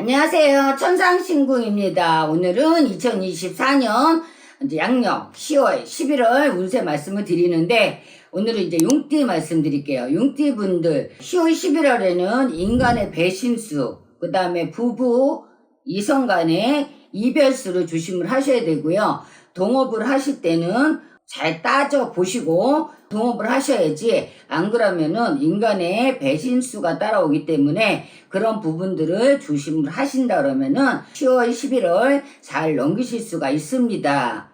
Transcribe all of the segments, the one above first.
안녕하세요. 천상신궁입니다. 오늘은 2024년 이제 양력 10월, 11월 운세 말씀을 드리는데 오늘은 이제 용띠 말씀드릴게요. 용띠 분들 10월, 11월에는 인간의 배신수, 그 다음에 부부, 이성 간의 이별수를 조심을 하셔야 되고요. 동업을 하실 때는 잘 따져 보시고 동업을 하셔야지 안 그러면은 인간의 배신수가 따라오기 때문에 그런 부분들을 조심을 하신다 그러면은 10월, 11월 잘 넘기실 수가 있습니다.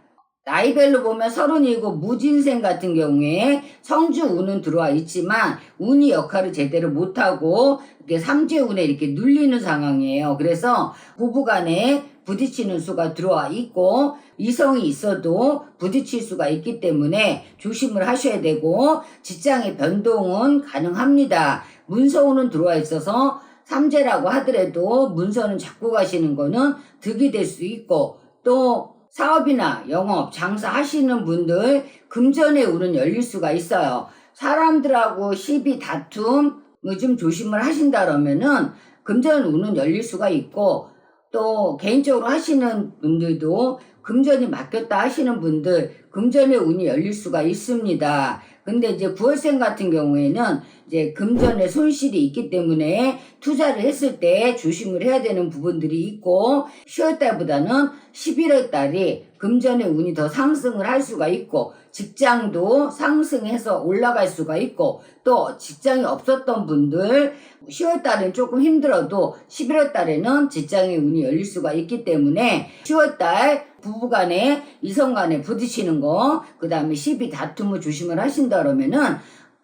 나이별로 보면 서른이고 무진생 같은 경우에 성주 운은 들어와 있지만 운이 역할을 제대로 못하고 이렇게 삼재 운에 이렇게 눌리는 상황이에요. 그래서 부부간에 부딪히는 수가 들어와 있고 이성이 있어도 부딪힐 수가 있기 때문에 조심을 하셔야 되고 직장의 변동은 가능합니다. 문서운은 들어와 있어서 삼재라고 하더라도 문서는 잡고 가시는 거는 득이 될 수 있고 또 사업이나 영업, 장사 하시는 분들 금전의 운은 열릴 수가 있어요. 사람들하고 시비, 다툼, 좀 조심을 하신다 그러면은 금전 운은 열릴 수가 있고 또 개인적으로 하시는 분들도 금전이 맡겼다 하시는 분들 금전의 운이 열릴 수가 있습니다. 근데 이제 9월생 같은 경우에는 이제 금전에 손실이 있기 때문에 투자를 했을 때 조심을 해야 되는 부분들이 있고 10월 달보다는 11월 달이 금전의 운이 더 상승을 할 수가 있고 직장도 상승해서 올라갈 수가 있고 또 직장이 없었던 분들 10월 달은 조금 힘들어도 11월 달에는 직장의 운이 열릴 수가 있기 때문에 10월 달 부부간에 이성간에 부딪히는 거, 그 다음에 시비 다툼을 조심을 하신다 그러면은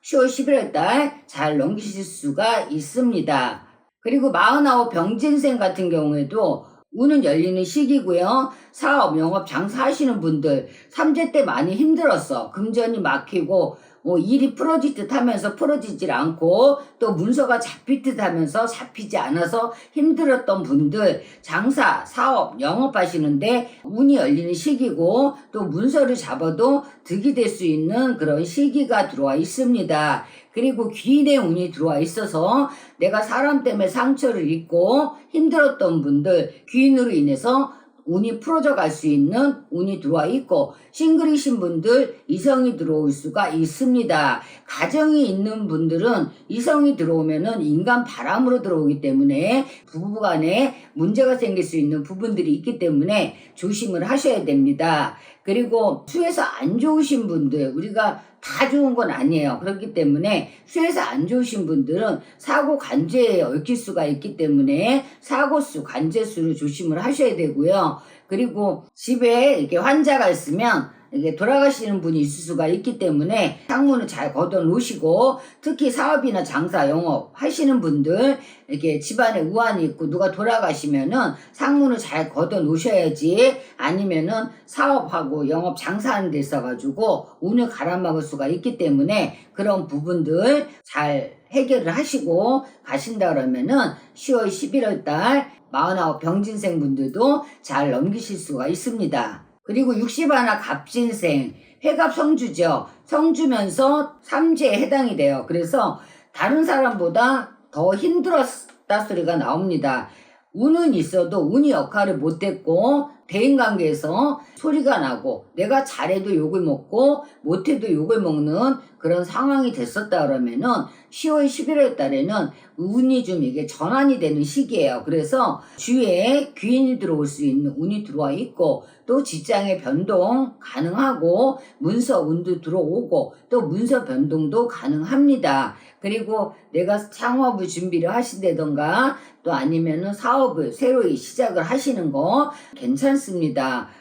10월 11월 달 잘 넘기실 수가 있습니다. 그리고 49 병진생 같은 경우에도 운은 열리는 시기고요. 사업, 영업, 장사하시는 분들 3재 때 많이 힘들었어. 금전이 막히고 뭐 일이 풀어질 듯 하면서 풀어지질 않고 또 문서가 잡힐 듯 하면서 잡히지 않아서 힘들었던 분들 장사, 사업, 영업하시는데 운이 열리는 시기고 또 문서를 잡아도 득이 될 수 있는 그런 시기가 들어와 있습니다. 그리고 귀인의 운이 들어와 있어서 내가 사람 때문에 상처를 입고 힘들었던 분들 귀인으로 인해서 운이 풀어져 갈 수 있는 운이 들어와 있고 싱글이신 분들 이성이 들어올 수가 있습니다. 가정이 있는 분들은 이성이 들어오면은 인간 바람으로 들어오기 때문에 부부간에 문제가 생길 수 있는 부분들이 있기 때문에 조심을 하셔야 됩니다. 그리고 수에서 안 좋으신 분들 우리가 다 좋은 건 아니에요. 그렇기 때문에 수에서 안 좋으신 분들은 사고 관제에 얽힐 수가 있기 때문에 사고수, 관제수를 조심을 하셔야 되고요. 그리고 집에 이렇게 환자가 있으면 이게 돌아가시는 분이 있을 수가 있기 때문에 창문을 잘 걷어 놓으시고 특히 사업이나 장사, 영업 하시는 분들 이렇게 집안에 우환이 있고 누가 돌아가시면은 상문을 잘 걷어 놓으셔야지 아니면은 사업하고 영업 장사하는 데 있어가지고 운을 갈아막을 수가 있기 때문에 그런 부분들 잘 해결을 하시고 가신다 그러면은 10월 11월 달 49 병진생 분들도 잘 넘기실 수가 있습니다. 그리고 60하나 갑진생, 회갑 성주죠. 성주면서 삼재에 해당이 돼요. 그래서 다른 사람보다 더 힘들었다 소리가 나옵니다. 운은 있어도 운이 역할을 못했고 대인관계에서 소리가 나고 내가 잘해도 욕을 먹고 못해도 욕을 먹는 그런 상황이 됐었다 그러면은 10월 11월 달에는 운이 좀 이게 전환이 되는 시기예요. 그래서 주위에 귀인이 들어올 수 있는 운이 들어와 있고 또 직장의 변동 가능하고 문서 운도 들어오고 또 문서 변동도 가능합니다. 그리고 내가 창업을 준비를 하신다던가 또 아니면은 사업을 새로 시작을 하시는 거 괜찮습니다.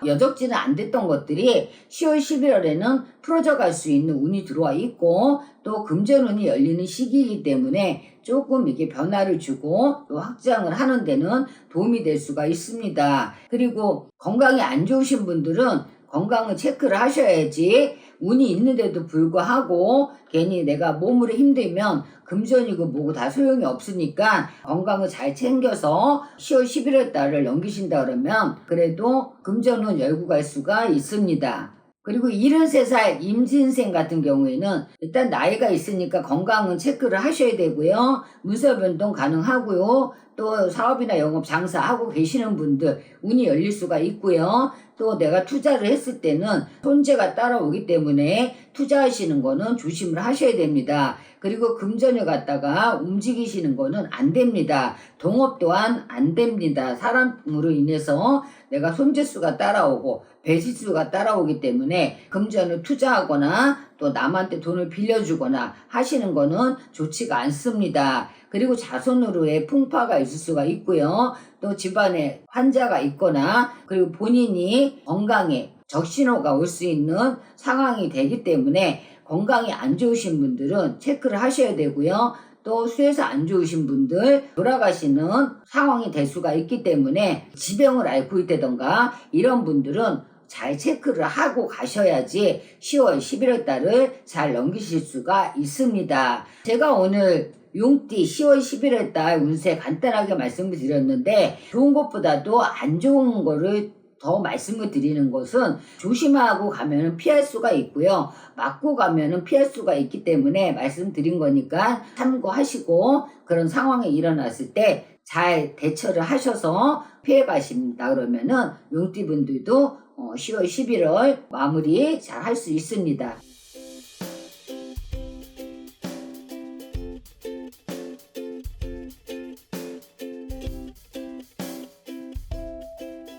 여적지는 안 됐던 것들이 10월 11월에는 풀어져 갈 수 있는 운이 들어와 있고 또 금전운이 열리는 시기이기 때문에 조금 이게 변화를 주고 또 확장을 하는 데는 도움이 될 수가 있습니다. 그리고 건강이 안 좋으신 분들은 건강을 체크를 하셔야지 운이 있는데도 불구하고 괜히 내가 몸으로 힘들면 금전이고 뭐고 다 소용이 없으니까 건강을 잘 챙겨서 10월 11월 달을 넘기신다 그러면 그래도 금전은 열고 갈 수가 있습니다. 그리고 73살 임진생 같은 경우에는 일단 나이가 있으니까 건강은 체크를 하셔야 되고요. 문서 변동 가능하고요. 또 사업이나 영업 장사하고 계시는 분들 운이 열릴 수가 있고요. 또 내가 투자를 했을 때는 손재가 따라오기 때문에 투자하시는 거는 조심을 하셔야 됩니다. 그리고 금전을 갖다가 움직이시는 거는 안 됩니다. 동업 또한 안 됩니다. 사람으로 인해서 내가 손재수가 따라오고 배지수가 따라오기 때문에 금전을 투자하거나 또 남한테 돈을 빌려주거나 하시는 거는 좋지가 않습니다. 그리고 자손으로의 풍파가 있을 수가 있고요. 또 집안에 환자가 있거나 그리고 본인이 건강에 적신호가 올 수 있는 상황이 되기 때문에 건강이 안 좋으신 분들은 체크를 하셔야 되고요. 또 수에서 안 좋으신 분들 돌아가시는 상황이 될 수가 있기 때문에 지병을 앓고 있다던가 이런 분들은 잘 체크를 하고 가셔야지 10월 11월 달을 잘 넘기실 수가 있습니다. 제가 오늘 용띠 10월 11월 달 운세 간단하게 말씀을 드렸는데 좋은 것보다도 안 좋은 거를 더 말씀을 드리는 것은 조심하고 가면은 피할 수가 있고요. 맞고 가면은 피할 수가 있기 때문에 말씀드린 거니까 참고하시고 그런 상황이 일어났을 때 잘 대처를 하셔서 피해 가신다 그러면은 용띠 분들도 어, 10월 11월 마무리 잘 할 수 있습니다.